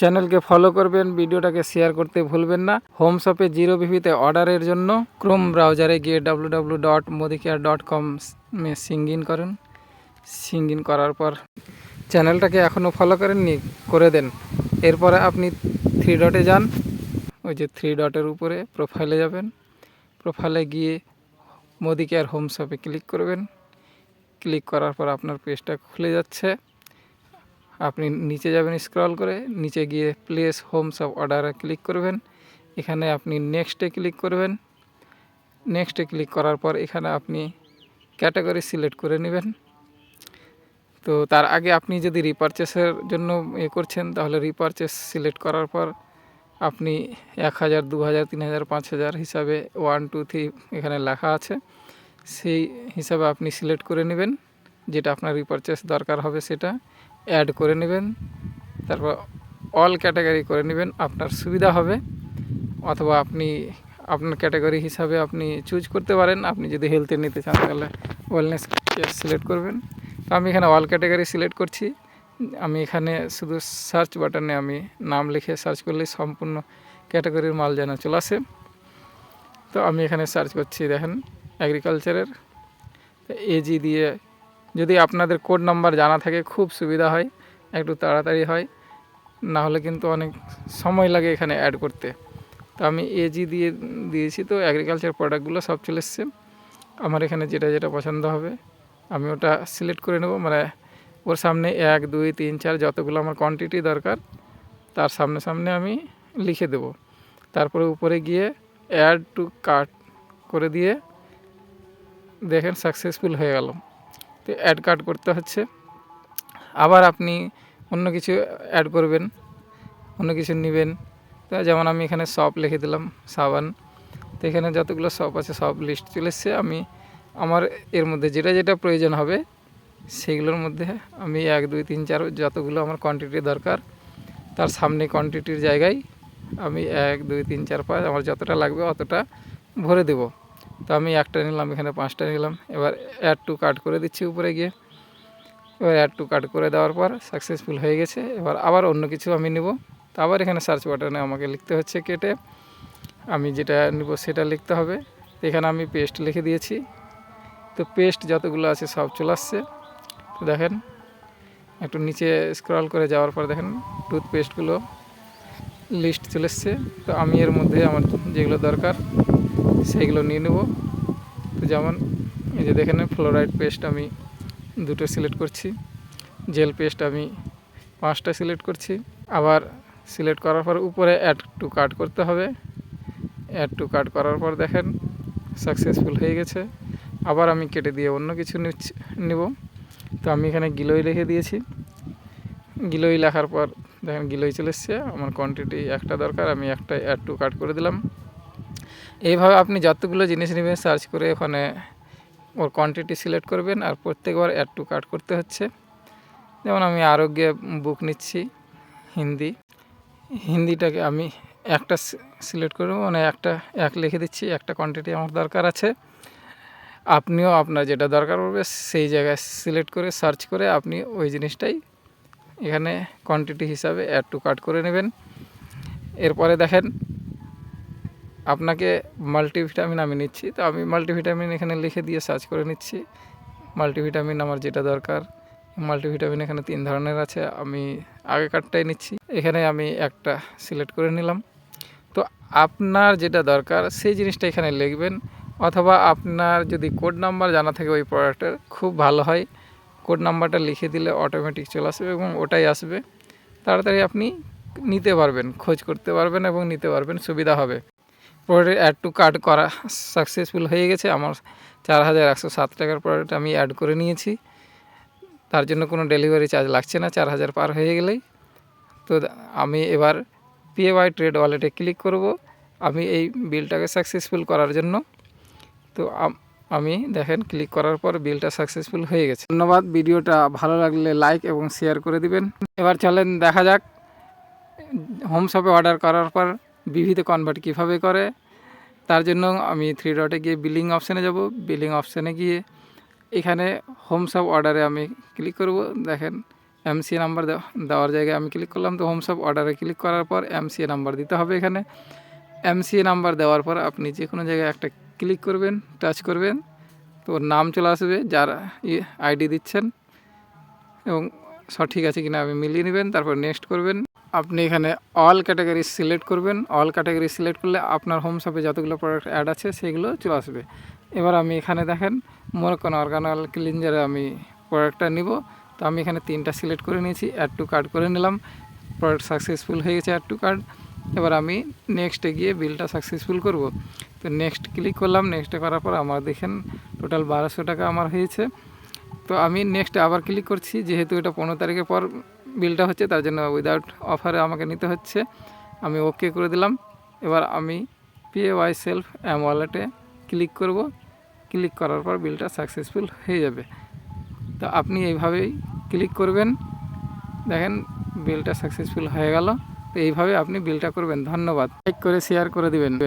চ্যানেলকে ফলো করবেন, ভিডিওটাকে শেয়ার করতে ভুলবেন না। হোম শপে জিরো বিপিতে অর্ডারের জন্য ক্রোম ব্রাউজারে গিয়ে W W dot Modicare dot com সিঙ্গ in করুন। সিঙ্গ ইন করার পর চ্যানেলটাকে এখনও ফলো করেননি, করে দেন। এরপরে আপনি থ্রি ডটে যান। ওই যে থ্রি ডটের উপরে প্রোফাইলে যাবেন। প্রোফাইলে গিয়ে মোদি কেয়ার হোম শপে ক্লিক করবেন। ক্লিক করার পর আপনার পেজটা খুলে যাচ্ছে। আপনি নিচে যাবেন স্ক্রল করে নিচে গিয়ে প্লেস হোম শপ অর্ডারে ক্লিক করবেন। এখানে আপনি নেক্সটে ক্লিক করবেন। নেক্সটে ক্লিক করার পর এখানে আপনি ক্যাটাগরি সিলেক্ট করে নেবেন। তো তার আগে আপনি যদি রিপারচেসের জন্য এ করছেন, তাহলে রিপারচেস সিলেক্ট করার পর আপনি এক হাজার, দু হাজার, তিন হাজার, পাঁচ হাজার হিসাবে ওয়ান টু থ্রি এখানে লেখা আছে। সেই হিসাবে আপনি সিলেক্ট করে নেবেন। যেটা আপনার রিপারচেস দরকার হবে সেটা। অ্যাড করে নেবেন। তারপর অল ক্যাটাগরি করে নেবেন, আপনার সুবিধা হবে। অথবা আপনি, আপনার ক্যাটাগরি হিসাবে আপনি চুজ করতে পারেন। আপনি যদি হেলথে নিতে চান, তাহলে ওয়েলনেস সিলেক্ট করবেন। তো আমি এখানে অল ক্যাটাগরি সিলেক্ট করছি। আমি এখানে শুধু সার্চ বাটনে আমি নাম লিখে সার্চ করলেই সম্পূর্ণ ক্যাটাগরির মাল যেন চলে আসে। তো আমি এখানে সার্চ করছি, দেখেন অ্যাগ্রিকালচারের এজি দিয়ে যদি আপনাদের কোড নাম্বার জানা থাকে, খুব সুবিধা হয়, একটু তাড়াতাড়ি হয় না হলে কিন্তু অনেক সময় লাগে এখানে অ্যাড করতে। তো আমি এজি দিয়ে দিয়েছি, তো অ্যাগ্রিকালচার প্রোডাক্টগুলো সব চলে এসছে। আমার এখানে যেটা যেটা পছন্দ হবে, আমি ওটা সিলেক্ট করে নেব। মানে ওর সামনে এক, দুই, তিন, চার যতগুলো আমার কোয়ান্টিটি দরকার, তার সামনে সামনে আমি লিখে দেব। তারপরে উপরে গিয়ে অ্যাড টু কার্ট করে দিয়ে দেখেন সাকসেসফুল হয়ে গেল। অ্যাড কার্ড করতে হচ্ছে। আবার আপনি অন্য কিছু অ্যাড করবেন, অন্য কিছু নেবেন। তো যেমন আমি এখানে শপ লিখে দিলাম, সাবান। তো এখানে যতগুলো শপ আছে, সব লিস্ট চলে এসছে। আমি আমার এর মধ্যে যেটা যেটা প্রয়োজন হবে, সেগুলোর মধ্যে আমি এক, দুই, তিন, চার যতগুলো আমার কোয়ান্টিটি দরকার, তার সামনে কোয়ান্টিটির জায়গায় আমি এক, দুই, তিন, চার, পাঁচ আমার যতটা লাগবে অতটা ভরে দেব। তো আমি একটা নিলাম, এখানে পাঁচটা নিলাম। এবার অ্যাড টু কাট করে দিচ্ছি উপরে গিয়ে। এবার অ্যাড টু কাট করে দেওয়ার পর সাকসেসফুল হয়ে গেছে। এবার আবার অন্য কিছু আমি নেব। তো আবার এখানে সার্চ বাটনে আমাকে লিখতে হচ্ছে কেটে। আমি যেটা নেব সেটা লিখতে হবে। এখানে আমি পেস্ট লিখে দিয়েছি। তো পেস্ট যতগুলো আছে সব চলে আসছে। তো দেখেন, একটু নিচে স্ক্রল করে যাওয়ার পর দেখেন টুথপেস্টগুলো লিস্ট চলে এসছে। তো আমি এর মধ্যে আমার যেগুলো দরকার সেইগুলো নিয়ে নেব। তো যেমন এই যে দেখেন ফ্লোরাইড পেস্ট আমি দুটো সিলেক্ট করছি। জেল পেস্ট আমি পাঁচটা সিলেক্ট করছি। আবার সিলেক্ট করার পর উপরে অ্যাড টু কাট করতে হবে। অ্যাড টু কাট করার পর দেখেন সাকসেসফুল হয়ে গেছে। আবার আমি কেটে দিয়ে অন্য কিছু নেব। তো আমি এখানে গিলোই রেখে দিয়েছি। গিলোই লেখার পর দেখেন গিলোই চলে এসছে। আমার কোয়ান্টিটি একটা দরকার, আমি একটা অ্যাড টু কাট করে দিলাম। এইভাবে আপনি যতগুলো জিনিস নেবেন সার্চ করে ওখানে ওর কোয়ান্টিটি সিলেক্ট করবেন আর প্রত্যেকবার অ্যাড টু কাট করতে হচ্ছে। যেমন আমি আরোগ্যে বুক নিচ্ছি, হিন্দি। হিন্দিটাকে আমি একটা সিলেক্ট করব মানে একটা, এক লিখে দিচ্ছি, একটা কোয়ান্টিটি আমার দরকার আছে। আপনিও আপনার যেটা দরকার পড়বে, সেই জায়গায় সিলেক্ট করে সার্চ করে আপনি ওই জিনিসটাই এখানে কোয়ান্টিটি হিসাবে অ্যাড টু কাট করে নেবেন। এরপরে দেখেন আপনাকে মাল্টিভিটামিন আমি নিচ্ছি। তো আমি মাল্টিভিটামিন এখানে লিখে দিয়ে সার্চ করে নিচ্ছি। মাল্টিভিটামিন আমার যেটা দরকার মাল্টিভিটামিন এখানে তিন ধরনের আছে, আমি আগেকারটাই নিচ্ছি। এখানে আমি একটা সিলেক্ট করে নিলাম। তো আপনার যেটা দরকার, সেই জিনিসটা এখানে লিখবেন। অথবা আপনার যদি কোড নাম্বার জানা থাকে ওই প্রোডাক্টের খুব ভালো হয়। কোড নাম্বারটা লিখে দিলে অটোমেটিক চলে আসবে এবং ওটাই আসবে। তাড়াতাড়ি আপনি নিতে পারবেন, খোঁজ করতে পারবেন এবং নিতে পারবেন, সুবিধা হবে। প্রোডাক্ট অ্যাড টু কার্ড করা সাকসেসফুল হয়ে গেছে। আমার চার হাজার একশো সাত টাকার প্রোডাক্ট আমি অ্যাড করে নিয়েছি। তার জন্য কোনো ডেলিভারি চার্জ লাগছে না, চার হাজার পার হয়ে গেলেই। তো আমি এবার পিএওয়াই ট্রেড ওয়ালেটে ক্লিক করব। আমি এই বিলটাকে সাকসেসফুল করার জন্য। তো আমি দেখেন ক্লিক করার পর বিলটা সাকসেসফুল হয়ে গেছে। ধন্যবাদ, ভিডিওটা ভালো লাগলে লাইক এবং শেয়ার করে দিবেন। এবার চলেন, দেখা যাক। হোম শপে অর্ডার করার পর বিভিতে কনভার্ট কীভাবে করে। তার জন্য আমি থ্রি ডটে গিয়ে বিলিং অপশানে যাব। বিলিং অপশানে গিয়ে এখানে হোম শপ অর্ডারে আমি ক্লিক করব। দেখেন এমসিএ নাম্বার দেওয়ার জায়গায় আমি ক্লিক করলাম। তো হোমস অফ অর্ডারে ক্লিক করার পর এমসিএ নাম্বার দিতে হবে এখানে। এমসিএ নাম্বার দেওয়ার পর আপনি যে কোনো জায়গায় একটা ক্লিক করবেন টাচ করবেন। তো নাম চলে আসবে, যার আইডি দিচ্ছেন। এবং সঠিক আছে কিনা আপনি মিলিয়ে নেবেন, তারপর নেক্সট করবেন। আপনি এখানে অল ক্যাটাগরি সিলেক্ট করবেন। অল ক্যাটাগরি সিলেক্ট করলে আপনার হোম শপে যতগুলো প্রোডাক্ট অ্যাড আছে, সেগুলো চলে আসবে। এবার আমি এখানে দেখেন মোরকন অর্গানাল ক্লিনজারে আমি প্রোডাক্টটা নিব। তো আমি এখানে তিনটা সিলেক্ট করে নিয়েছি অ্যাড টু কার্ড করে নিলাম। প্রোডাক্ট সাকসেসফুল হয়ে গেছে অ্যাড টু কার্ড এবার আমি নেক্সটে গিয়ে বিলটা সাকসেসফুল করব। তো নেক্সট ক্লিক করলাম নেক্সটে করার পর আমার দেখেন টোটাল বারোশো টাকা আমার হয়েছে। তো আমি নেক্সট আবার ক্লিক করছি, যেহেতু এটা পনেরো তারিখের পর বিলটা হচ্ছে, তার জন্য উইদাউট অফারে আমাকে নিতে হচ্ছে। আমি ওকে করে দিলাম। এবার আমি পে ওয়াই সেলফ অ্যাম ওয়ালেটে ক্লিক করব। ক্লিক করার পর বিলটা সাকসেসফুল হয়ে যাবে। তো আপনি এইভাবেই ক্লিক করবেন। দেখেন বিলটা সাকসেসফুল হয়ে গেল। তো এইভাবে আপনি বিলটা করবেন। ধন্যবাদ। লাইক করে শেয়ার করে দিবেন।